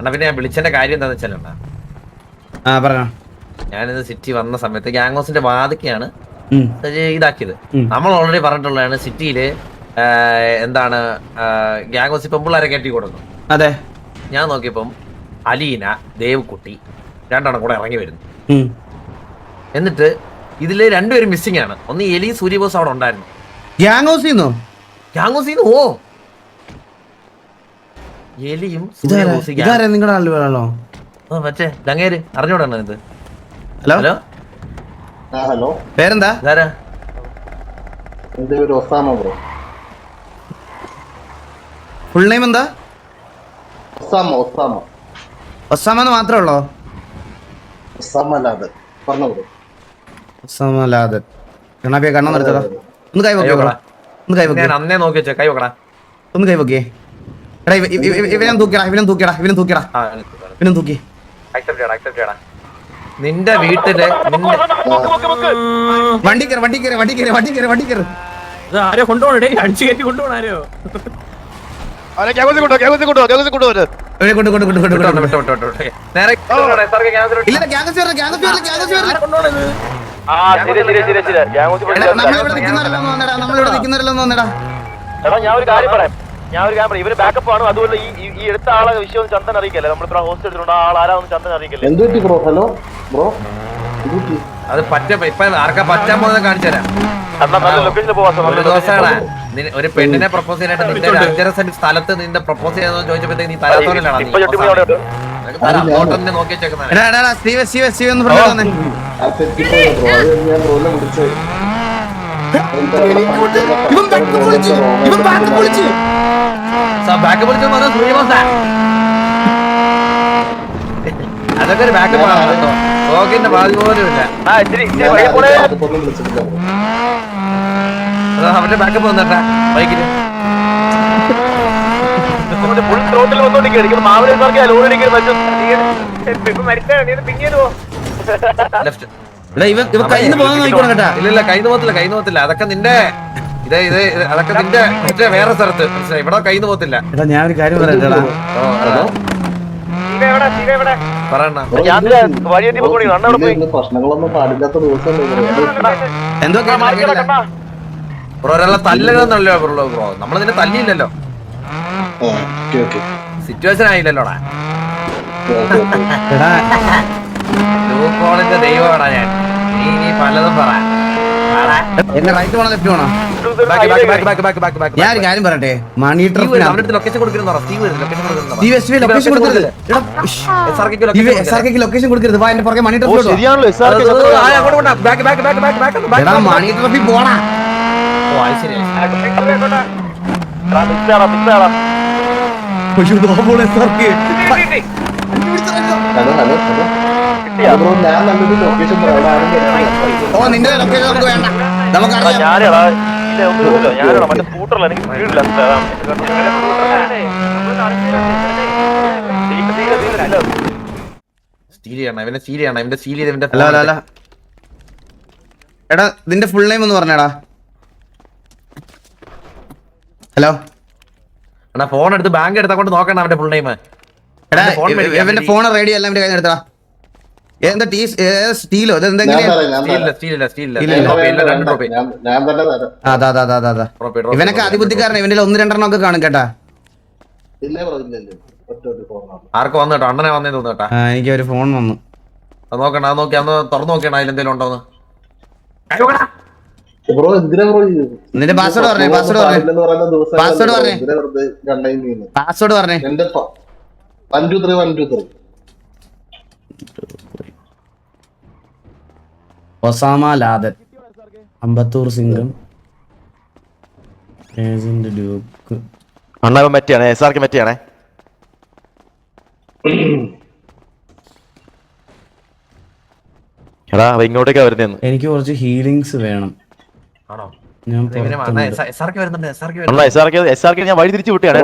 എന്നാ പിന്നെ ഞാൻ വിളിച്ചതിന്റെ കാര്യം എന്താന്ന് വെച്ചാലണ്ണാ ആ പറഞ്ഞോ. ഞാനിത് സിറ്റി വന്ന സമയത്ത് ഗാംഗോസിന്റെ. ഇത് ഇതാക്കിയത്. നമ്മൾ ഓൾറെഡി പറഞ്ഞിട്ടുള്ളതാണ് സിറ്റിയിൽ എന്താണ് ഗ്യാങ്ഹോസ് ഇപ്പം പിള്ളേരെ കയറ്റി കൊടുക്കും. അതെ. ഞാൻ നോക്കിയപ്പം അലീന ദേവ്കുട്ടി രണ്ടെണ്ണം കൂടെ ഇറങ്ങി വരുന്നു. എന്നിട്ട് ഇതിൽ രണ്ടുപേരും മിസ്സിംഗ് ആണ്. ഒന്ന് എലി സൂര്യബോസ് അവിടെ ഉണ്ടായിരുന്നു. ഗ്യാങ് ഗ്യാങ്ഹോസിന്ന് ഓ. എലിയും ഇതാരാ? സൂര്യബോസ് gang- ഇതാരാ നിങ്ങളുടെ ആൾ വേണോ മറ്റേ ഗംഗേര് അറിഞ്ഞോടാണ് ഇത്? ഹലോ? ഹലോ? ആ ഹലോ? പേരെന്താ? ഇതാരാ? എന്റെ പേര് ഒസാമ ബ്രോ. ഫുൾ നെയിം എന്താ? ഒസാമ ഒസാമ. ഒസാമ എന്ന് മാത്രമേ ഉള്ളോ? ഒസാമ അല്ലാതെ. പറഞ്ഞ ബ്രോ. ഒസാമ അല്ലാതെ. കണ്ണാപ്പിയെ കണ്ണം നിർത്തടാ ഒന്ന് കൈ കൈ വെക്കോ ഒന്ന് കൈ വെക്കേ ഞാൻ അന്നേ നോക്കി വെച്ചേ കൈ വെക്കടാ ഒന്ന് കൈ വെക്കേ എടാ ഇവ- ഇവ- ഇവ- ഇവനെ തൂക്കിയടാ ഇവനെ തൂക്കിയടാ ഇവനെ തൂക്കിയടാ. ആ ഇവനെ തൂക്കി. അക്സെപ്റ്റ് ചെയ്യടാ അക്സെപ്റ്റ് ചെയ്യടാ നിന്റെ വീട്ടിൽ നിന്റെ വണ്ടി കയറി വണ്ടി കയറി വണ്ടി കയറി വണ്ടി കയറി വണ്ടി കയറി. ഇത് ആരോ കൊണ്ടുപോകണേ അടിച്ചു കയറ്റി കൊണ്ടുപോകണ ആരോ? നമ്മളിവിടെ നിൽക്കുന്നവരല്ലോ വന്നടാ നമ്മളിവിടെ നിൽക്കുന്നവരല്ലോ വന്നടാ എടാ ഞാൻ ഒരു കാര്യം പറയാം. ഞാൻ ഒരു കാര്യം ഇവർ ബാക്കപ്പ് ആണ്. അതുപോലെ ഈ ഈ- എടുത്ത ആളെ വിഷയം ഒന്ന് ചന്ദൻ അറിയിക്കല്ലേ? നമ്മളിപ്പോ ഹോസ്റ്റ് എടുത്തിട്ടുണ്ട്. ആ ആൾ ആരാന്ന് ചന്ദൻ അറിയിക്കല്ലേ? എന്ത് ബ്രോ ഹലോ ബ്രോ അത് പറ്റ ഇപ്പൊ ആർക്കാ പറ്റാൻ പോകുന്നത് കാണിച്ചുതരാം ഒരു ദിവസമാണ് ഒരു പെണ്ണിനെ പ്രപ്പോസ് ചെയ്യാനായിട്ട് നിന്റെ ഒരു അഞ്ചര സെന്റ് സ്ഥലത്ത് നിന്റെ പ്രപ്പോസ് ചെയ്യാന്ന് ചോദിച്ചപ്പോഴത്തേക്ക് നീ തരാത്തോലാണ് നോക്കി വിളിച്ചത് ഇവൻ ബാക്ക് പൊളിച്ച് ഇവൻ ബാക്ക് പൊളിച്ച് ബാക്ക് വിളിച്ചു വന്നത് സൂര്യബോസാ അതൊക്കെ ഒരു ബാക്കപ്പ് ആണ് കേട്ടോ. സോക്കിന്റെ ബാധി പോലും ഇല്ല. അവന്റെ ബാക്കപ്പ് വന്നിട്ടാ ബൈക്കിൽ ഫുൾ ലെഫ്റ്റ് ഇവൻ ഇവൻ കയ്യിൽ നിന്ന് പോകാൻ നോക്കണം കേട്ടാ. ഇല്ല ഇല്ല കൈ നോത്തില്ല കൈ നോത്തില്ല അതൊക്കെ നിന്റെ ഇത് അതൊക്കെ നിന്റെ മറ്റേ വേറെ സ്ഥലത്ത്. മനസ്സിലായി? ഇവിടെ കൈ നോത്തില്ല എടാ ഞാൻ ഒരു കാര്യം പറയട്ടെടാ. ഓ പ്രശ്നങ്ങളൊന്നും പാടില്ലാത്ത ദിവസമല്ലേ ബ്രോ എന്തോ ആ, മാറിക്കടാ, കണ്ണാ. ബ്രോ ഒരാളെ തല്ലുകളെന്നല്ലോ ബ്രോ ബ്രോ. നമ്മൾ നിന്നെ തല്ലിയില്ലല്ലോ. Okay okay. സിറ്റുവേഷൻ ആയില്ലല്ലോടാ. എടാ. ലൂക്കോളിന്റെ ദൈവമാടാ ഞാൻ. നീ നീ പലതും പറ. എന്നെ റൈറ്റ് പോണോ ലെഫ്റ്റ് പോണോ? ഞാൻ കാര്യം പറയട്ടെ? മണി ട്രിപ്പിന് ലൊക്കേഷൻ കൊടുക്കരുത് വാ എന്റെ പുറകെ മണി back. മണി ട്രിപ്പിൽ പോണാ പക്ഷേ ഞാൻ നല്ലൊരു ലൊക്കേഷൻ പറയാം അവിടെ ആരും വരുന്നില്ല. ഓ നിന്റെ ലൊക്കേഷൻ നമുക്ക് വേണ്ട. നമുക്കറിയാം. മറ്റേ സ്കൂട്ടറിൽ എനിക്ക് ഇവന്റെ ഇവന്റെ അല്ല അല്ല അല്ല. എടാ നിന്റെ ഫുൾ നെയിം ഒന്ന് പറഞ്ഞടാ. ഹലോ? എടാ ഫോൺ എടുത്ത് ബാങ്ക് എടുത്താ കൊണ്ട് നോക്കണ്ട അവന്റെ ഫുൾ നെയിം എടാ ഇവന്റെ. ഫോൺ റേഡിയോ എല്ലാം എന്റെ കയ്യിൽ എടുത്തടാ എന്താ ടീ സ്റ്റീലോ? ഇവനൊക്കെ അതിബുദ്ധിക്കാരൻ ഇവന്റെ ഒന്ന് രണ്ടെണ്ണം ഒക്കെ കാണും കേട്ടാ. ഇല്ല ബ്രോ ഇല്ല ഇല്ല. ഒറ്റ ഒരു ഫോണാണ് ആർക്ക് വന്നു കേട്ടോ? അണ്ണനെ വന്നേ തോന്നു കേട്ടാ. എനിക്ക് ഒരു ഫോൺ വന്നു. അത് നോക്കണ്ട അത് നോക്കി അന്ന് തുറന്നു നോക്കിയാണ് അതിലെന്തേലും ഉണ്ടോന്ന്. ബ്രോ എന്തിനാ ബ്രോ നിന്റെ പാസ്വേഡ് പറഞ്ഞേ, പാസ്വേഡ് പറഞ്ഞേ. പാസ്വേഡ്? പറഞ്ഞേ. പാസ്വേഡ് പറഞ്ഞേ. One two three one two three Osama Laden. Ambattur Singam agent Duke. അണ്ണ മെറ്റിയാണേ എസ് ആർ കെ മെറ്റിയാണേ എടാ അവ ഇങ്ങോട്ടേക്കാ വരുന്നേന്ന്. എനിക്ക് കുറച്ച് ഹീലിങ്സ് വേണം. ആണോ? ഞാൻ വഴി തിരിച്ചു വിട്ടാണ്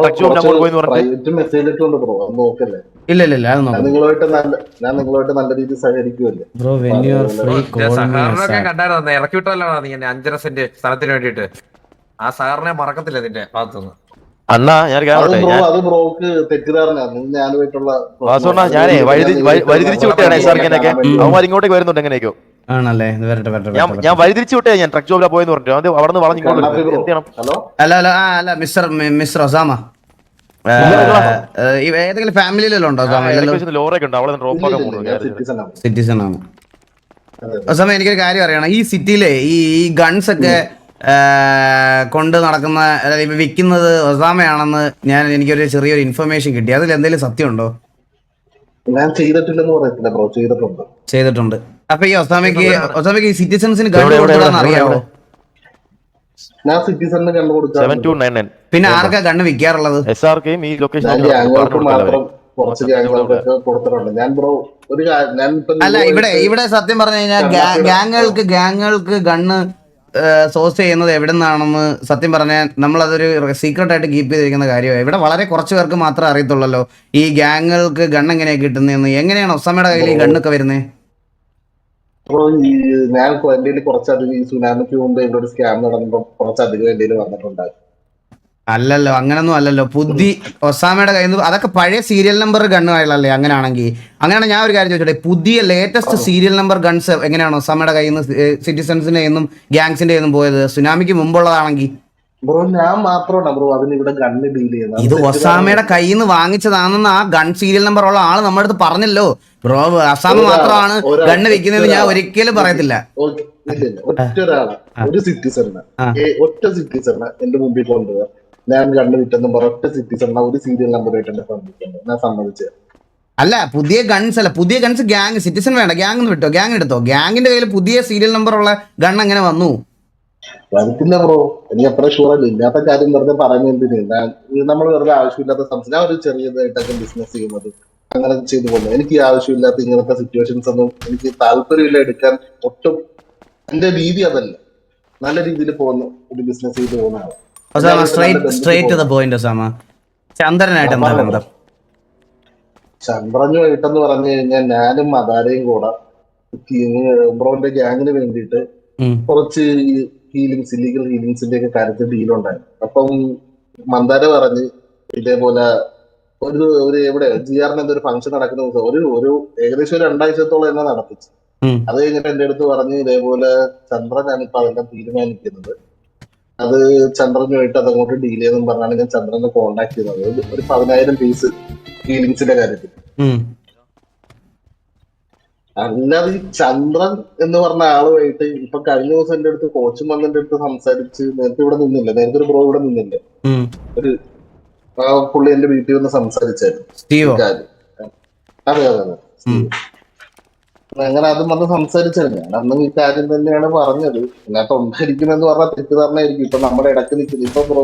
ഇല്ല ഇല്ല ഇല്ല ഞാൻ നോക്കാം നിങ്ങളുമായിട്ട് നല്ല ഞാൻ നിങ്ങളുമായിട്ട് നല്ല രീതിയിൽ സഹകരിക്കുമല്ലേ bro when you are free കണ്ടായിരുന്നു? ഇറക്കി വിട്ടല്ലോ നീ എന്നെ അഞ്ചര സെന്റ് സ്ഥലത്തിന് വേണ്ടിയിട്ട്? ആ സാറിനെ മറക്കത്തില്ല നിന്റെ ഭാഗത്തുനിന്ന്? അണ്ണാ ഞാൻ ഞാനേ വഴി തിരിച്ചു വിട്ടാണ് അവന്മാർ ഇങ്ങോട്ടേക്ക് വരുന്നുണ്ട് എങ്ങനെയൊക്കെയോ. ആണല്ലേ? വരട്ടെ വരട്ടെ ഞാൻ. വഴിതിരിച്ചു വിട്ടേ ഞാൻ ട്രക്ക് ജോബിലാ പോയെന്ന് പറഞ്ഞു. അത് അവിടെ നിന്ന് വളഞ്ഞു. ഹലോ? അല്ല അല്ല ആ അല്ല മിസ്റ്റർ മിസ്റ്റർ ഒസാമ. ഏതെങ്കിലും ഫാമിലിയിലല്ലോ ഉണ്ടോ ലോറൊക്കെ ഉണ്ട്. അവിടെ ഡ്രോപ്പ് ആക്കാൻ പോകുന്നു സിറ്റിസൺ ആണ്. ഒസാമ എനിക്കൊരു കാര്യം അറിയണം. ഈ സിറ്റിയിലെ ഈ ഗൺസ് ഒക്കെ കൊണ്ട് നടക്കുന്ന അതായത് വിൽക്കുന്നത് ഒസാമയാണെന്ന് ഞാൻ എനിക്കൊരു ചെറിയൊരു ഇൻഫർമേഷൻ കിട്ടി. അതിൽ എന്തെങ്കിലും സത്യമുണ്ടോ? ഞാൻ ചെയ്തിട്ടില്ലെന്ന് പറയത്തില്ല ബ്രോ ചെയ്തിട്ടുണ്ട്. ചെയ്തിട്ടുണ്ട്. അപ്പൊ ഈ ഒസാമയ്ക്ക് ഒസാമയ്ക്ക് സിറ്റിസൺസിന് എവിടെ, അറിയാവോ? എവിടെ? ഞാൻ സിറ്റിസണിന് കണ്ടു കൊടുക്കാം പിന്നെ ആർക്കാ കണ്ണ് വിൽക്കാറുള്ളത്? എസ് ആർ ഈ ലൊക്കേഷൻ ഗ്യാങ്ങുകൾക്ക് കുറച്ച് ഗ്യാങ്ങുകൾക്കൊക്കെ കൊടുത്തിട്ടുണ്ട്. ഞാൻ ബ്രോ ഒരു ഞാൻ ഇപ്പൊ അല്ല ഇവിടെ ഇവിടെ സത്യം പറഞ്ഞു കഴിഞ്ഞാൽ. ഗാങ്ങുകൾക്ക് ഗാങ്ങുകൾക്ക് ഗണ്ണ് സോഴ്സ് ചെയ്യുന്നത് എവിടെ നിന്നാണെന്ന് സത്യം പറഞ്ഞാൽ നമ്മളതൊരു സീക്രട്ട് ആയിട്ട് കീപ്പ് ചെയ്തിരിക്കുന്ന കാര്യമാണ്. ഇവിടെ വളരെ കുറച്ച് പേർക്ക് മാത്രമേ അറിയത്തുള്ളല്ലോ. ഈ ഗാങ്ങുകൾക്ക് ഗണ്ണ് എങ്ങനെയാണ് കിട്ടുന്നതെന്ന്. എങ്ങനെയാണ് ഒസാമയുടെ കയ്യിൽ ഈ ഗണ്ണൊക്കെ വരുന്നത് ബ്രോ ഈ ഞാൻ കയ്യിൽ കുറച്ചധികം ഈ സുനാമിക്ക് മുമ്പ് ഇവിടെ ഒരു സ്കാം നടന്നപ്പോ കുറച്ചധികം എന്റെ വന്നിട്ടുണ്ടായിരുന്നു അല്ലല്ലോ അങ്ങനൊന്നും അല്ലല്ലോ. പുതി ഒസാമയുടെ കയ്യിൽ നിന്ന് അതൊക്കെ പഴയ സീരിയൽ നമ്പർ ഗണ്ണുകളല്ലേ അങ്ങനെയാണെങ്കിൽ അങ്ങനെയാണ് ഞാൻ ഒരു കാര്യം ചോദിച്ചോട്ടെ പുതിയ ലേറ്റസ്റ്റ് സീരിയൽ നമ്പർ ഗൺസ് എങ്ങനെയാണ് ഒസാമയുടെ കയ്യിൽ നിന്ന് സിറ്റിസൺസിന്റെ നിന്നും ഗ്യാങ്സിന്റെ നിന്നും പോയത്? സുനാമിക്ക് മുമ്പുള്ളതാണെങ്കിൽ. ബ്രോ ഞാൻ മാത്രമാണ് ബ്രോ അതിന് ഇവിടെ ഗണ്ണ് ഡീൽ ചെയ്യുന്നത് ഇത് ഒസാമയുടെ കയ്യിൽ നിന്ന് വാങ്ങിച്ചതാണെന്ന് ആ ഗൺ സീരിയൽ നമ്പർ ഉള്ള ആൾ നമ്മുടെ അടുത്ത് പറഞ്ഞല്ലോ. ബ്രോ അസാമ മാത്രമാണ് ഗണ്ണ് വെക്കുന്നത് ഞാൻ ഒരിക്കലും പറയത്തില്ല. ഒരു. ഒറ്റ എന്റെ മുമ്പിൽ ഞാൻ ഒറ്റ ഒരു സീരിയൽ എന്നെ സമ്മതിക്കുന്നത് ഞാൻ സമ്മതിച്ചത് അല്ല പുതിയ ഗൺസ് അല്ല. പുതിയ ഗൺസ് ഗ്യാങ് സിറ്റിസൺ വേണ്ട. ഗ്യാങ് വിട്ടോ? ഗ്യാങ് എടുത്തോ? ഗ്യാങ്ങിന്റെ കയ്യിൽ പുതിയ സീരിയൽ നമ്പർ ഉള്ള ഗൺ എങ്ങനെ വന്നു? വരത്തില്ല ബ്രോ എനിക്ക് അത്ര ഷുവർ അല്ല. ഇല്ലാത്ത കാര്യം വെറുതെ പറയുന്നതിന് നമ്മൾ വെറുതെ ആവശ്യമില്ലാത്ത ഞാൻ ഒരു ചെറിയതായിട്ടൊക്കെ ബിസിനസ് ചെയ്യുന്നത്. അങ്ങനെ ചെയ്തു പോകുന്നത് എനിക്ക് ആവശ്യമില്ലാത്ത ഇങ്ങനത്തെ സിറ്റുവേഷൻസ് ഒന്നും എനിക്ക് താല്പര്യമില്ല എടുക്കാൻ. ഒട്ടും എന്റെ രീതി അതല്ല. നല്ല രീതിയിൽ പോകുന്ന ഒരു ബിസിനസ് ചെയ്ത് പോകുന്ന ആളാണ്. ചന്ദ്രനായിട്ട് എന്താ ബന്ധം? ചന്ദ്രനുമായിട്ടെന്ന് പറഞ്ഞു കഴിഞ്ഞാൽ ഞാനും മദാരയും കൂടെ ബ്രോന്റെ ഗ്യാങ്ങിന് വേണ്ടിയിട്ട് കുറച്ച് ഹീലിങ്സ് ഇല്ലീഗൽ ഹീലിങ്സിന്റെ ഒക്കെ കാര്യത്തിൽ ഡീലുണ്ടായിരുന്നു അപ്പം മന്ദാര പറഞ്ഞ് ഇതേപോലെ ഒരു ഒരു എവിടെ ജി ആറിന് എന്തൊരു ഫംഗ്ഷൻ നടക്കുന്ന ദിവസം ഒരു ഒരു ഏകദേശം ഒരു രണ്ടാഴ്ചത്തോളം എന്നെ നടത്തിച്ചു. ഉം. അത് കഴിഞ്ഞിട്ട് എന്റെ അടുത്ത് പറഞ്ഞ് ഇതേപോലെ ചന്ദ്രനാണ് ഇപ്പൊ അതെല്ലാം തീരുമാനിക്കുന്നത്. അത് ചന്ദ്രനുമായിട്ട് അതങ്ങോട്ട് ഡീൽ ചെയ്തെന്ന് പറഞ്ഞാണ് ഞാൻ ചന്ദ്രനെ കോണ്ടാക്ട് ചെയ്തത്. ഒരു- പതിനായിരം പീസ് ഹീലിങ്സിന്റെ കാര്യത്തിൽ. അല്ലാതെ ഈ ചന്ദ്രൻ എന്ന് പറഞ്ഞ ആളുമായിട്ട് ഇപ്പൊ കഴിഞ്ഞ ദിവസം എന്റെ അടുത്ത് കോച്ചും വന്നെന്റെ അടുത്ത് സംസാരിച്ച് നേരത്തെ ഇവിടെ നിന്നില്ല. നേരത്തെ ഒരു ബ്രോ ഇവിടെ നിന്നില്ല. ഒരു പുള്ളി എന്റെ വീട്ടിൽ വന്ന് സംസാരിച്ചായിരുന്നു. അതെ അതെ അതെ. അങ്ങനെ അതും വന്ന് സംസാരിച്ചായിരുന്നു. ഞാൻ അന്നും ഈ കാര്യം തന്നെയാണ് പറഞ്ഞത്. ഇതിനകത്ത് ഉണ്ടായിരിക്കുന്നെന്ന് പറഞ്ഞാൽ തെറ്റിദ്ധാരണയായിരിക്കും. ഇപ്പൊ നമ്മുടെ ഇടയ്ക്ക് നിൽക്കുന്നത് ഇപ്പൊ ബ്രോ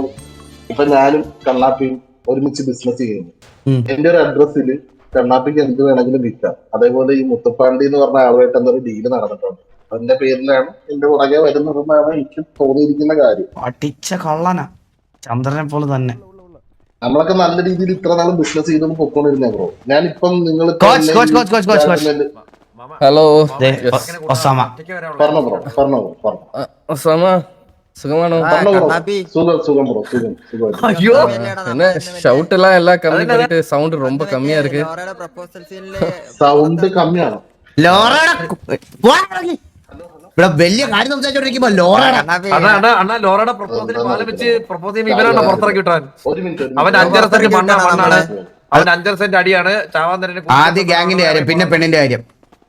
ഇപ്പൊ ഞാനും കണ്ണാപ്പിയും ഒരുമിച്ച് ബിസിനസ് ചെയ്യുന്നു. എന്റെ ഒരു അഡ്രസ്സിൽ കണ്ണാപ്പിക്ക് എന്ത് വേണമെങ്കിലും വിൽക്കാം. അതേപോലെ ഈ മുത്തപ്പാണ്ടി എന്ന് പറഞ്ഞ ആളുമായിട്ട് എന്തൊരു ഡീൽ നടന്നിട്ടുണ്ട്. അതിന്റെ പേരിലാണ് എന്റെ പുറകെ വരുന്നതെന്നാണ് എനിക്ക് തോന്നിയിരിക്കുന്ന കാര്യം. പഠിച്ച കള്ളന. ചന്ദ്രനെ പോലെ തന്നെ. നമ്മളൊക്കെ നല്ല രീതിയിൽ ഇത്ര നാളും ബിസിനസ് ചെയ്ത് പൊക്കോണ്ടിരുന്നേ ബ്രോ ഞാനിപ്പം നിങ്ങൾ coach, coach, coach, coach, coach, coach. Hello Osama. പറഞ്ഞോ ബ്രോ പറഞ്ഞോ ബ്രോ പറഞ്ഞോ. ഒസാമ. സുഖമാണോ പറഞ്ഞോ ബ്രോ സുഖം സുഖം ബ്രോ സുഖം സുഖം അയ്യോ என்ன ஷவுட் எல்லாம் எல்லாம் கம்மி பண்ணிட்டு சவுண்ட் ரொம்ப கம்மியா இருக்கு സൗണ്ട് കമ്മിയാണ് ലോറയുടെ കു- വാ ഇറങ്ങി. ഇവിടെ വലിയ കാര്യം സംസാരിച്ചോണ്ടിരിക്കുമ്പോ ലോറയുടെ അണ്ണാ അണ്ണാ അണ്ണാ ലോറയുടെ പ്രപ്പോസൽ പാലം വെച്ച് പ്രപ്പോസ് ചെയ്യുമ്പോൾ ഇവനാണ് പുറത്തിറക്കി വിട്ടാൻ ഒരു മിനിറ്റ് ഒരു അവൻ മിനിറ്റ്. അഞ്ചര സെന്റ് മണ്ണ മണ്ണാണ് അവൻ അഞ്ചര സെന്റ് അടിയാണ് ചാവാൻ തന്നെ ആദ്യ ഗ്യാങ്ങിന്റെ കാര്യം പിന്നെ പെണ്ണിന്റെ കാര്യം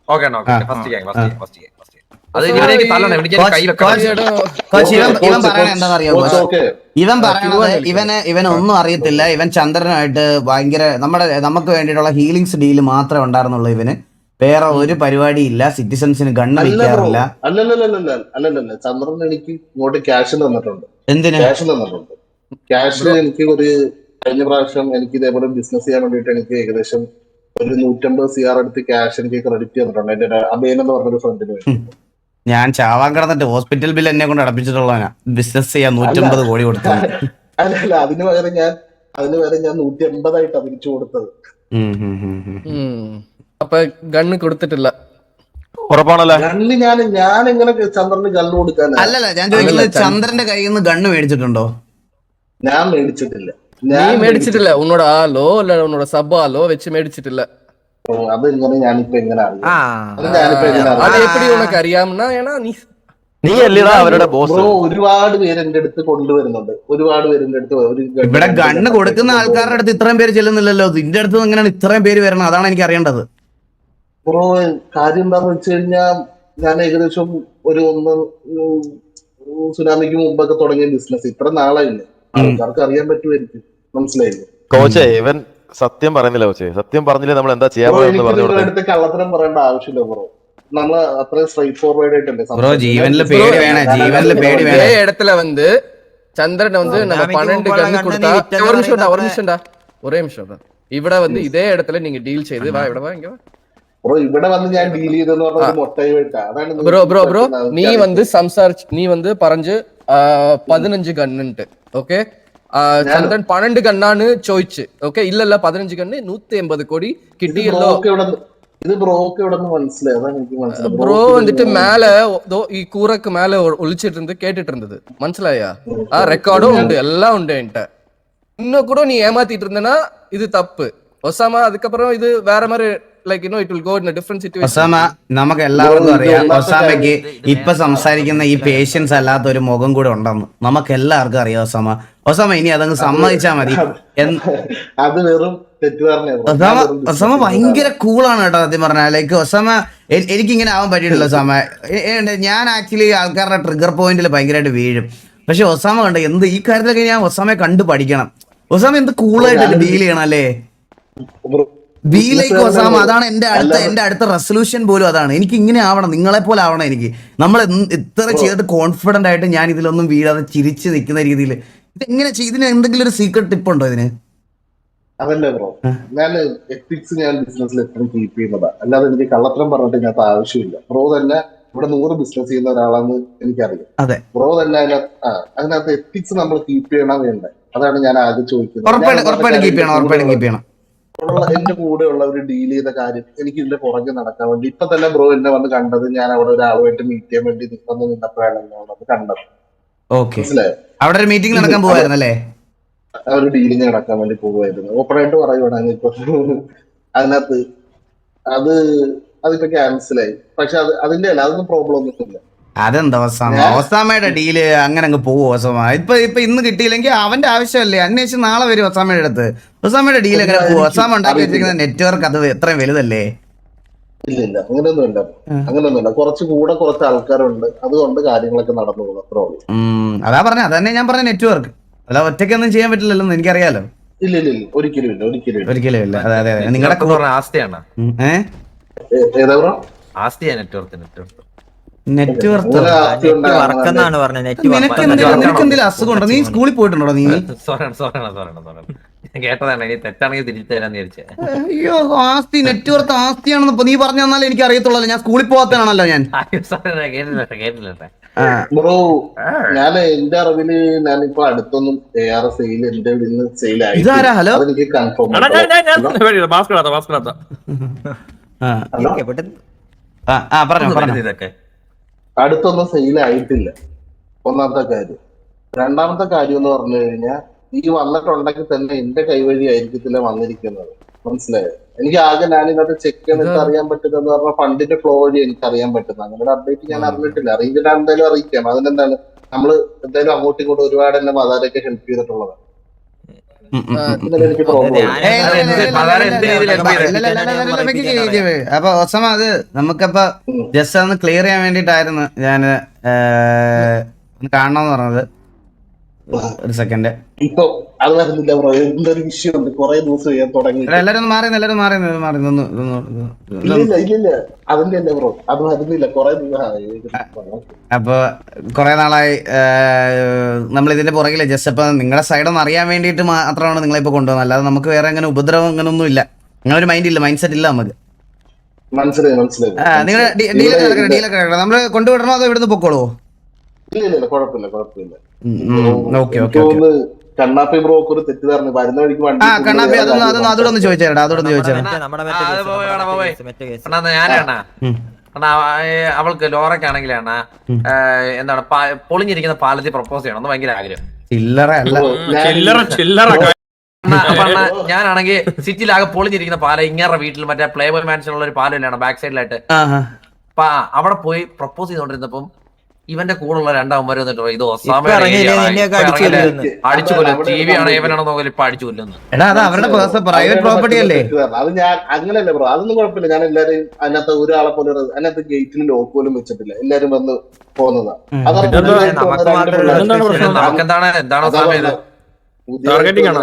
ഓക്കെ ആ, first gang first first first അത് ഇവനേക്ക് തള്ളണം എനിക്ക് കൈ വെക്കണം ഇവൻ പറയുന്നത് ഇവന് ഇവൻ ഒന്നും അറിയത്തില്ല. ഇവൻ ചന്ദ്രനായിട്ട് ഭയങ്കര നമ്മുടെ നമുക്ക് വേണ്ടിയിട്ടുള്ള ഹീലിങ്സ് ഡീൽ മാത്രമേ ഉണ്ടായിരുന്നുള്ളൂ ഇവന്. വേറെ ഒരു പരിപാടി ഇല്ല സിറ്റിസൺസിന് ഗണ്ണ് വിൽക്കാറില്ല അല്ലല്ലല്ല അല്ലല്ലല്ല. ചന്ദ്രൻ എനിക്ക് ഇങ്ങോട്ട് ക്യാഷ് തന്നിട്ടുണ്ട്. എന്തിന്? ക്യാഷ് തന്നിട്ടുണ്ട്. ക്യാഷ് എനിക്ക് ഒരു കഴിഞ്ഞ പ്രാവശ്യം എനിക്ക് ഇതേപോലെ ബിസിനസ് ചെയ്യാൻ വേണ്ടിട്ട് എനിക്ക് ഏകദേശം ഒരു നൂറ്റമ്പത് സിആർ ആർ അടുത്ത് ക്യാഷ് എനിക്ക് ക്രെഡിറ്റ് തന്നിട്ടുണ്ട് എന്റെ അബേൻ എന്ന് പറഞ്ഞൊരു ഫ്രണ്ടിന് വേണ്ടി. ഞാൻ ചാവാൻ കിടന്നിട്ട് ഹോസ്പിറ്റൽ ബിൽ എന്നെ കൊണ്ട് അടപ്പിച്ചിട്ടുള്ളവനാ. ബിസിനസ് ചെയ്യാൻ നൂറ്റമ്പത് കോടി കൊടുത്തു അല്ല അല്ല അതിന് പകരം ഞാൻ അതിന് പകരം ഞാൻ നൂറ്റി അമ്പതായിട്ടാ തിരിച്ചു കൊടുത്തത്. അപ്പൊ ഗണ്ണ് കൊടുത്തിട്ടില്ല. ഉറപ്പാണല്ലോ? ഗണ്ണ് ഞാൻ ഞാൻ എങ്ങനെ ചന്ദ്രന് ഗണ്ണ് കൊടുക്കാൻ അല്ലല്ല ഞാൻ ചോദിക്കുന്നത് ചന്ദ്രന്റെ കയ്യിൽ നിന്ന് ഗണ്ണ് മേടിച്ചിട്ടുണ്ടോ? ഞാൻ മേടിച്ചിട്ടില്ല. നീ മേടിച്ചിട്ടില്ല. ഉന്നോട് ആലോ അല്ല ഉന്നോട് സബ് ആലോ വെച്ച് മേടിച്ചിട്ടില്ല. ബ്രോ അത് എങ്ങനെ ഞാനിപ്പോ എങ്ങനെ അറിയാം ആ അത് ഞാനിപ്പോ എങ്ങനെ അത് അറിയാം எப்படி உனக்கு അറിയാമെന്നാ ஏன்னா നീ നീ അല്ലേടാ അവരുടെ ബോസ് ബ്രോ ഒരുപാട് പേര് എന്റെ അടുത്ത് കൊണ്ടുവരുന്നുണ്ട് ഒരുപാട് പേര് എന്റെ അടുത്ത് ഒരു ഇവിടെ ഗണ്ണ് കൊടുക്കുന്ന ആൾക്കാരുടെ അടുത്ത് ഇത്രയും പേര് ചെല്ലുന്നില്ലല്ലോ നിന്റെ അടുത്ത് എങ്ങനെയാണ് ഇത്രയും പേര് വരണം അതാണ് എനിക്ക് അറിയേണ്ടത് ബ്രോ കാര്യം എന്താന്ന് വെച്ച് കഴിഞ്ഞാൽ ഞാൻ ഏകദേശം ഒരു ഒന്ന് ഉം, ഉം, സുനാമിക്ക് മുമ്പൊക്കെ തുടങ്ങിയ ബിസിനസ് ഇത്ര നാളായില്ലേ ആൾക്കാർക്ക് അറിയാൻ പറ്റുമായിരിക്കും മനസ്സിലായില്ലേ കോച്ചേ ഇവൻ സത്യം പറയുന്നില്ല കോച്ചേ സത്യം പറഞ്ഞില്ലേ നമ്മൾ എന്താ ചെയ്യാൻ ബ്രോ പോകുന്നത് എനിക്ക് പറഞ്ഞു നിങ്ങളുടെ കൊടുത്തേ അടുത്ത് കള്ളത്തരം പറയേണ്ട ആവശ്യമില്ല ബ്രോ നമ്മള് അത്രയും സ്ട്രൈറ്റ് ഫോർവേഡ് ആയിട്ടല്ലേ ബ്രോ ജീവനില് പേടി വേണേ ജീവനില് പേടി இதே വേണേ இடத்துல வந்து சந்திரன் வந்து நம்ம சுனாமிக்கு பன்னெண்டு முன்புள்ள கண்ணு கண்ணு கொடுத்தா நீ விட்டது ஒரு நிமிஷம்டா ஒரு வரைக்கும் நிமிஷம்டா ஒரே நிமிஷம் ഇവിടെ வந்து இதே இடத்துல நீங்க டீல் செய்து வா ഇവിടെ വാ இங்க வா ബ്രോ ഇവിടെ വന്ന് ഞാൻ ഡീൽ ചെയ്തെന്ന് പറഞ്ഞ ഒരു മൊട്ടയും എടുക്കാം അതാണ് നിങ്ങൾക്ക് ബ്രോ ബ്രോ ബ്രോ പറ്റുന്നത്. നീ வந்து സംസാരിച്ച് നീ வந்து പറഞ്ഞ് ആ, പതിനഞ്ച് കണ്ണുണ്ട് ഓക്കെ ചന്ദ്രൻ പന്ത്രണ്ട് കണ്ണാണ് ചോദിച്ച് ഓക്കെ ഇല്ലല്ല പതിനഞ്ച് കണ്ണ് നൂറ്റി എൺപത് കോടി ഇത് കിട്ടിയല്ലോ ബ്രോക്ക് ഇവിടെ ഇത് ബ്രോക്ക് ഇവിടെ നിന്ന് മനസ്സിലായി അതാണ് എനിക്ക് മനസ്സിലായി ப்ரோ வந்துட்டு மேல தோ ഈ கூரைக்கு மேல ஒ- ஒளிச்சிட்டு இருந்து கேட்டுட்டு இருந்தது மனசிலாயா ஆ ரெக்கார்டும் உண்டு எல்லாம் உண்டு என்கிட்ட இன்னும் கூட நீ ஏமாத்திட்டு இருந்தனா இது தப்பு ஒசாமா அதுக்கப்புறம் இது வேற மாதிரி like no it will go in a different situation Osama നമുക്ക് എല്ലാവർക്കും അറിയാം. ഒസാമയ്ക്ക് ഇപ്പൊ സംസാരിക്കുന്ന ഈ പേഷ്യൻസ് അല്ലാത്ത ഒരു മുഖം കൂടെ ഉണ്ടെന്ന്. നമുക്ക് എല്ലാവർക്കും അറിയാം ഒസാമ. ഒസാമ ഇനി അതങ്ങ് സമ്മതിച്ചാ മതി. അത് വെറും ഒസാമ ഒസാമ ഭയങ്കര കൂളാണ് കേട്ടോ സത്യം പറഞ്ഞാൽ ലൈക്ക് ഒസാമ എനിക്കിങ്ങനെ ആവാൻ പറ്റിയിട്ടില്ല ഒസാമ. ഞാൻ ആക്ച്വലി ആൾക്കാരുടെ ട്രിഗർ പോയിന്റിൽ ഭയങ്കരമായിട്ട് വീഴും. പക്ഷെ ഒസാമ കണ്ട എന്ത് ഈ കാര്യത്തിലൊക്കെ ഞാൻ ഒസാമയെ കണ്ടു പഠിക്കണം. ഒസാമ എന്ത് കൂളായിട്ട് ഡീൽ ചെയ്യണം അല്ലേ? ബി ലൈക്ക് ഒസാമ അതാണ് എന്റെ അടുത്ത എന്റെ അടുത്ത റെസൊല്യൂഷൻ പോലും അതാണ്. എനിക്ക് ഇങ്ങനെ ആവണം. നിങ്ങളെ പോലെ ആവണം എനിക്ക്. നമ്മൾ ഇത്ര ചെയ്തിട്ട് കോൺഫിഡന്റ് ആയിട്ട് ഞാൻ ഇതിലൊന്നും വീഴാതെ ചിരിച്ചു നിൽക്കുന്ന രീതിയിൽ. ഇതെങ്ങനെ ചെയ്- ഇതിന് എന്തെങ്കിലും ഒരു സീക്രട്ട് ടിപ്പ് ഉണ്ടോ ഇതിന്? അതല്ല ബ്രോ ഞാൻ എത്തിക്സ് ഞാൻ ബിസിനസ്സിൽ എപ്പോഴും കീപ്പ് ചെയ്യുന്നതാ. അല്ലാതെ എനിക്ക് കള്ളത്തരം പറഞ്ഞിട്ട് ഇതിനകത്ത് ആവശ്യമില്ല. ബ്രോ തന്നെ ഇവിടെ നൂറ് ബിസിനസ് ചെയ്യുന്ന ഒരാളാന്ന് എനിക്കറിയാം. ബ്രോ തന്നെ അതിനകത്ത് ആ അതിനകത്ത് എത്തിക്സ് നമ്മൾ കീപ്പ് ചെയ്യണം വേണ്ടേ? അതാണ് ഞാൻ ആദ്യം ചോദിക്കുന്നത്. ഉള്ള- എന്റെ കൂടെ ഉള്ളവർ ഡീൽ ചെയ്ത കാര്യം എനിക്ക് ഇതിന്റെ പുറകെ നടക്കാൻ വേണ്ടി. ഇപ്പൊ തന്നെ ബ്രോ എന്നെ വന്ന് കണ്ടത് ഞാൻ അവിടെ ഒരാളുമായിട്ട് മീറ്റ് ചെയ്യാൻ വേണ്ടി വന്ന് നിന്നപ്പോഴാണ് എന്നെ കണ്ടത്. മനസ്സിലായോ? അവിടെ ഒരു മീറ്റിംഗ് നടക്കാൻ പോവായിരുന്നു അല്ലേ? ഒരു ഡീലിങ് നടക്കാൻ വേണ്ടി പോകുമായിരുന്നു ഓപ്പണായിട്ട് പറയുവാണെങ്കിൽ ഇപ്പൊ. അതിനകത്ത് അത് അതിപ്പോ ക്യാൻസലായി പക്ഷെ അത് അതിന്റെ അല്ല അതൊന്നും പ്രോബ്ലം ഒന്നുമില്ല. അതെന്താ ഒസാമ ഒസാമയുടെ ഡീൽ അങ്ങനെ അങ്ങ് പോകും ഒസാമ ഇപ്പൊ ഇപ്പൊ ഇന്ന് കിട്ടിയില്ലെങ്കിൽ അവന്റെ ആവശ്യമല്ലേ? അന്വേഷിച്ച് നാളെ വരും ഒസാമയുടെ അടുത്ത് ഒസാമയുടെ ഡീൽ എങ്ങനെ പോകും ഒസാമ ഉണ്ടാക്കി വെച്ചിരിക്കുന്ന നെറ്റ്വർക്ക് അത് എത്രയും വലുതല്ലേ? ഇല്ല ഇല്ല. അങ്ങനെയൊന്നുമില്ല. അങ്ങനെയൊന്നുമില്ല. കുറച്ച് കൂടെ കുറച്ച് ആൾക്കാരുണ്ട്. അതുകൊണ്ട് കാര്യങ്ങളൊക്കെ നടന്നു പോകും. അത്രേ ഉള്ളൂ. അതാ പറഞ്ഞ. അതന്നെ ഞാൻ പറഞ്ഞ നെറ്റ്വർക്ക് അല്ല ഒറ്റയ്ക്കൊന്നും ചെയ്യാൻ പറ്റില്ലല്ലോ എന്ന് എനിക്കറിയാലോ. ഇല്ല ഇല്ല ഇല്ല. ഒരിക്കലും ഇല്ല ഒരിക്കലും ഇല്ല. ഒരിക്കലും ഇല്ല. അതെ അതെ നിങ്ങളുടെ ആസ്തിയാണ്. ഏഹ് ആസ്തിയാ നെറ്റ്വർക്ക് നെറ്റ്വർക്ക് നെറ്റ് വർത്ത്? വർക്കെന്നാണ് പറഞ്ഞത് നെറ്റ് നിനക്ക് നിനക്ക് എന്തെങ്കിലും അസുഖം നീ സ്കൂളിൽ പോയിട്ടുണ്ടോ നീ? സോറാണ് സോറാണ് സോറാണ് സോറാണ് ഞാൻ കേട്ടതാണ് ഇനി തെറ്റാണെങ്കിൽ തിരിച്ചു തരാന്ന് വിചാരിച്ചേ. അയ്യോ ആസ്തി നെറ്റ്വർക്ക് ആസ്തിയാണെന്ന് ഇപ്പൊ നീ പറഞ്ഞു തന്നാലേ എനിക്ക് അറിയത്തുള്ളൂ ഞാൻ സ്കൂളിൽ പോകാത്തതാണല്ലോ ഞാൻ. സോറി കേട്ടില്ല കേട്ടില്ല ആ, ബ്രോ ഞാൻ എന്റെ അറിവിൽ ഞാനിപ്പോ അടുത്തൊന്നും എ ആർ സെയിൽ എന്റെ നിന്ന് സെയിൽ ആയി ഇതാരാ? ഹലോ? അതെനിക്ക് കൺഫേം ആ, ആ പറഞ്ഞോ പറഞ്ഞോ. ഇതൊക്കെ. അടുത്തൊന്നും സെയിൽ ആയിട്ടില്ല. ഒന്നാമത്തെ കാര്യം. രണ്ടാമത്തെ കാര്യം എന്ന് പറഞ്ഞു കഴിഞ്ഞാൽ ഈ വന്നിട്ടുണ്ടെങ്കിൽ തന്നെ എന്റെ കൈവഴി ആയിരിക്കത്തില്ല വന്നിരിക്കുന്നത്. മനസ്സിലായോ? എനിക്ക് ആകെ ഞാൻ ഇന്നത്തെ ചെക്ക് ചെയ്തിട്ട് അറിയാൻ പറ്റുന്നത് പറഞ്ഞാൽ ഫണ്ടിന്റെ ഫ്ലോ വഴി എനിക്ക് അറിയാൻ പറ്റുന്നത്. അങ്ങനെ അപ്ഡേറ്റ് ഞാൻ അറിഞ്ഞിട്ടില്ല. അറിയില്ല എന്തായാലും അറിയിക്കാം. അതിനെന്താണ്? നമ്മൾ എന്തായാലും അങ്ങോട്ടും ഇങ്ങോട്ടും ഒരുപാട് എന്നെ മതാരൊക്കെ ഹെൽപ്പ് ചെയ്തിട്ടുള്ളത് അപ്പൊ ഒസമ അത് നമുക്കപ്പൊ ജസ്റ്റ് ഒന്ന് ക്ലിയർ ചെയ്യാൻ വേണ്ടിട്ടായിരുന്നു ഞാൻ ഒന്ന് കാണണമെന്ന് പറഞ്ഞത് ഒരു സെക്കൻഡ് ഇപ്പൊ അത് നടന്നില്ല ബ്രോ. എന്തൊരു വിഷയമുണ്ട്? കുറെ ദിവസം ചെയ്യാൻ തുടങ്ങി. എല്ലാരും മാറി എല്ലാരും മാറി മാറി ഇല്ല ഇല്ല അതിന്റെ അല്ല ബ്രോ. അത് നടന്നില്ല കുറെ അപ്പൊ കുറെ നാളായി നമ്മൾ ഇതിന്റെ പുറകിൽ. ജസ്റ്റ് അപ്പൊ നിങ്ങളുടെ സൈഡ് ഒന്ന് അറിയാൻ വേണ്ടിയിട്ട് മാത്രമാണ് നിങ്ങളെ ഇപ്പൊ കൊണ്ടുവന്നത്. അല്ലാതെ നമുക്ക് വേറെ അങ്ങനെ ഉപദ്രവം അങ്ങനെ ഒന്നും ഇല്ല. അങ്ങനെ ഒരു മൈൻഡ് ഇല്ല. മൈൻഡ് സെറ്റ് ഇല്ല നമുക്ക്. മനസ്സിലായി മനസ്സിലായി. നിങ്ങൾ ഡീലൊക്കെ നമ്മൾ കൊണ്ടുവിടണോ അതോ ഇവിടുന്ന് പൊക്കോളൂ ഇല്ല ഇല്ല ഇല്ല കുഴപ്പമില്ല. കുഴപ്പമില്ല ഓക്കെ എനിക്ക് ഓക്കെ ഓക്കെ തോന്നുന്നു കണ്ണാപ്പി ബ്രോക്ക് ഒരു തെറ്റിദ്ധാരണ വരുന്ന വഴിക്ക് വണ്ടി ആ കണ്ണാപ്പി അതൊന്ന് അതൊന്ന് അതോടെ ഒന്ന് ചോദിച്ചേടാ അതോടെ ഒന്ന് ചോദിച്ചേരാ. അണ്ണാ. അണ്ണാ അവൾക്ക് ലോറയ്ക്കാണെങ്കിലാണ് എന്താണ് പൊളിഞ്ഞിരിക്കുന്ന പാലത്തിൽ പ്രപ്പോസ് ചെയ്യണം. എന്ന് ഭയങ്കര ആഗ്രഹം. ചില്ലറ അല്ല. ചില്ലറ ചില്ലറ അണ്ണാ, ഞാനാണെങ്കിൽ സിറ്റിയിലാകെ പൊളിഞ്ഞിരിക്കുന്ന പാല ഇങ്ങനെ വീട്ടിൽ മറ്റേ പ്ലേ ബോയ് മാൻഷനുള്ള ഒരു പാലം ഇല്ലാണ് ബാക്ക് സൈഡിലായിട്ട് അപ്പൊ ആ, അവിടെ പോയി പ്രപ്പോസ് ചെയ്തോണ്ടിരുന്നപ്പം ഇവന്റെ കൂടെയുള്ള രണ്ടാമന്മാർ വന്നിട്ട് ഇത് അടിച്ചു കൊല്ലും. ടി വി ആണ് ഇവനാണോ നോക്കൽ ഇപ്പൊ അടിച്ചു കൊല്ലുന്നു എടാ അത് അവരുടെ പ്രൈവറ്റ് പ്രോപ്പർട്ടി അല്ലേ? അത് ഞാൻ അങ്ങനല്ല ബ്രോ. അതൊന്നും കുഴപ്പമില്ല. ഞാൻ എല്ലാരും അതിനകത്ത് ഒരാളെ പോലെ അതിനകത്ത് ഗേറ്റിന് ലോക്ക് പോലും വെച്ചിട്ടില്ല. എല്ലാരും വന്ന് പോകുന്നതാ. നമുക്കെന്താണ് എന്താണ്?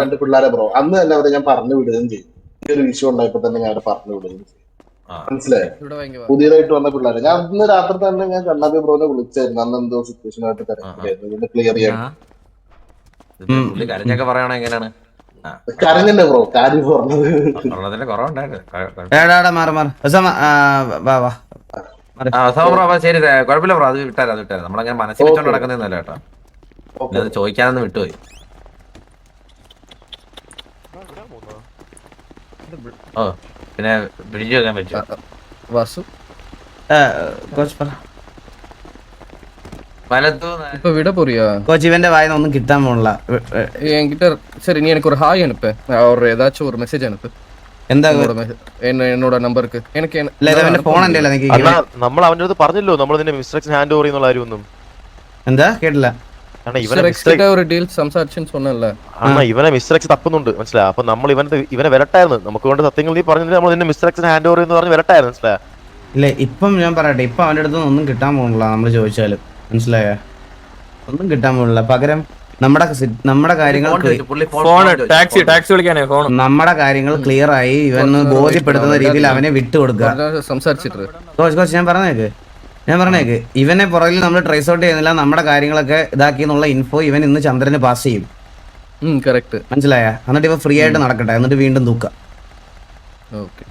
രണ്ട് പിള്ളേരെ ബ്രോ. അന്ന് തന്നെ അവരെ ഞാൻ പറഞ്ഞു വിടുകയും ചെയ്യും ഈ ഒരു വിഷയം ഉണ്ടായപ്പോ തന്നെ ഞാൻ പറഞ്ഞു വിടുകയും ചെയ്യും. മനസ്സിലായോ. പുതിയതായിട്ട് വന്ന പിള്ളേരെ. ഞാൻ ഇന്ന് രാത്രി തന്നെ ഞാൻ കണ്ണാബി ബ്രോനെ വിളിച്ചായിരുന്നു. അന്ന് എന്തോ സിറ്റുവേഷൻ ആയിട്ട് തിരക്കിലായിരുന്നു. ക്ലിയർ ചെയ്യാൻ. കരഞ്ഞൊക്കെ പറയണ എങ്ങനെയാണ്? കരഞ്ഞല്ലേ ബ്രോ? കാര്യം പറഞ്ഞത്. കുറവുണ്ടായിരുന്നു. ക- ക- എടാ എടാ മാറി മാറി. വാ വാ. ആ ഒസാമ ബ്രോ അപ്പൊ ശരി ദേ, കുഴപ്പമില്ല ബ്രോ. അത് വിട്ടാരം അത് വിട്ടാരം. നമ്മളങ്ങനെ മനസ്സിൽ വെച്ചോണ്ട് നടക്കുന്നതല്ല കേട്ടോ. അത് ചോദിക്കാനൊന്നും വിട്ടുപോയി. ഓ. പിന്നെ പിടിച്ചു വെക്കാൻ പറ്റും വാസു ഏ, കോച്ച് പറ വലത്തു இப்ப விட போறியா കോച്ച് ഇവന്റെ വായന ഒന്നും കിട്ടാൻ പോണില്ല ഏ, ഏ, என்கிட்ட சரி நீ எனக்கு ஒரு ஹாய் அனுப்பு ஒரு ஏதாச்சும் ஒரு மெசேஜ் அனுப்பு എന്താ என்னோட message- என்ன என்னோட நம்பருக்கு எனக்கு என்ன- ഇല്ല ഇത് അവന്റെ ഫോൺ എന്റെ അല്ല എനിക്ക് അണ്ണാ നമ്മൾ അവന്റെ അടുത്ത് പറഞ്ഞല്ലോ നമ്മൾ ഇതിന്റെ മിസ്ട്രക്ഷൻ ഹാൻഡ് ഓവർ ചെയ്യുന്നുള്ള കാര്യമൊന്നും എന്താ കേട്ടില്ല കാരണം Mr. ഇവനെ തപ്പുന്നുണ്ട് നമ്മൾ ഇവനെ സത്യങ്ങൾ നീ നമ്മൾ നിന്നെ എന്ന് ഇല്ല ഞാൻ അവന്റെ കിട്ടാൻ നമ്മൾ മനസ്സിലായോ? ഒന്നും കിട്ടാൻ പകരം നമ്മുടെ കാര്യങ്ങൾ നമ്മുടെ കാര്യങ്ങൾ ക്ലിയർ ആയി ഇവന് ബോധ്യപ്പെടുത്തുന്ന രീതിയിൽ അവനെ വിട്ടുകൊടുക്കുക. ഞാൻ പറഞ്ഞേക്ക് ഞാൻ പറഞ്ഞേക്ക് ഇവനെ പുറകിൽ നമ്മൾ ട്രേസ് ഔട്ട് ചെയ്യുന്നില്ല നമ്മുടെ കാര്യങ്ങളൊക്കെ ഇതാക്കി എന്നുള്ള ഇൻഫോ ഇവൻ ഇന്ന് ചന്ദ്രന് പാസ് ചെയ്യും. മനസ്സിലായ? എന്നിട്ട് ഇവ ഫ്രീ ആയിട്ട് നടക്കട്ടെ എന്നിട്ട് വീണ്ടും തൂക്കാം ഓക്കെ